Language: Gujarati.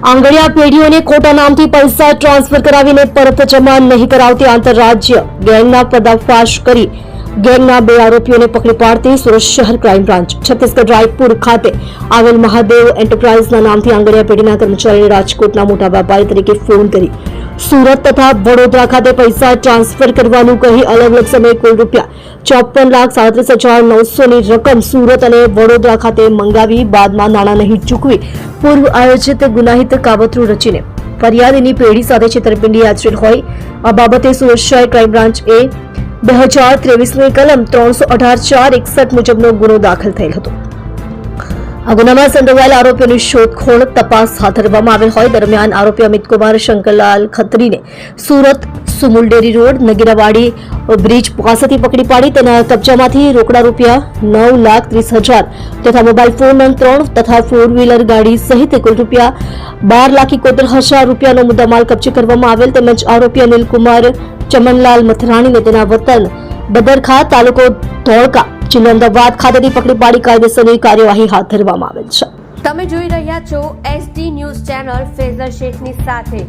આંગળીયા પેઢીઓને ખોટા નામથી પૈસા ટ્રાન્સફર કરાવીને પરત જમા નહીં કરાવતી આંતરરાજ્ય ગેંગના પર્દાફાશ કરી ગેંગના બે આરોપીઓને પકડી પાડતી સુરત શહેર ક્રાઇમ બ્રાન્ચ. છત્તીસગઢ રાયપુર ખાતે આવેલ મહાદેવ એન્ટરપ્રાઇઝના નામથી આંગળીયા પેઢીના કર્મચારીને રાજકોટના મોટા વેપારી તરીકે ફોન કરી સુરત તથા વડોદરા ખાતે પૈસા ટ્રાન્સફર કરવાનું કહી અલગ અલગ સમયે કુલ રૂપિયા ચોપન લાખ સાડત્રીસ હજાર નવસોની રકમ સુરત અને વડોદરા ખાતે મંગાવી બાદમાં નાણાં નહીં ચૂકવી પૂર્વ આયોજિત ગુનાહિત કાવતરું રચીને ફરિયાદીની પેઢી સાથે છેતરપિંડી આચરેલ હોય. આ બાબતે સુરત શહેર ક્રાઇમ બ્રાન્ચ એ બે હજાર ત્રેવીસની કલમ ત્રણસો અઢાર ચાર એકસઠ મુજબનો ગુનો દાખલ થયેલ હતો. આ ગુનામાં સંડોવાયેલા આરોપીઓની શોધખોળ તપાસ હાથ ધરવામાં આવેલ હોય. દરમિયાન આરોપી અમિતકુમાર શંકરલાલ ખત્રીને સુરત સુમુલડેરી રોડ, નગીરાવાડી બ્રિજ પાસેથી પકડી પાડી. તેના કબજામાંથી રોકડા રૂપિયા નવ લાખ ત્રીસ હજાર તથા મોબાઈલ ફોન ત્રણ તથા ફોર વ્હીલર ગાડી સહિત કુલ રૂપિયા બાર લાખ એકોતેર હજાર રૂપિયાનો મુદ્દામાલ કબજે કરવામાં આવેલ. તેમજ આરોપી અનિલકુમાર ચમનલાલ મથરાણીને તેના વતન બદરખા તાલુકો ધોળકા જિલ્લો અમદાવાદ ખાતેથી પકડી પાડી કાયદેસરની કાર્યવાહી હાથ ધરવામાં આવેલ છે. તમે જોઈ રહ્યા છો એસડી ન્યૂઝ ચેનલ ફેઝર શેખની સાથે.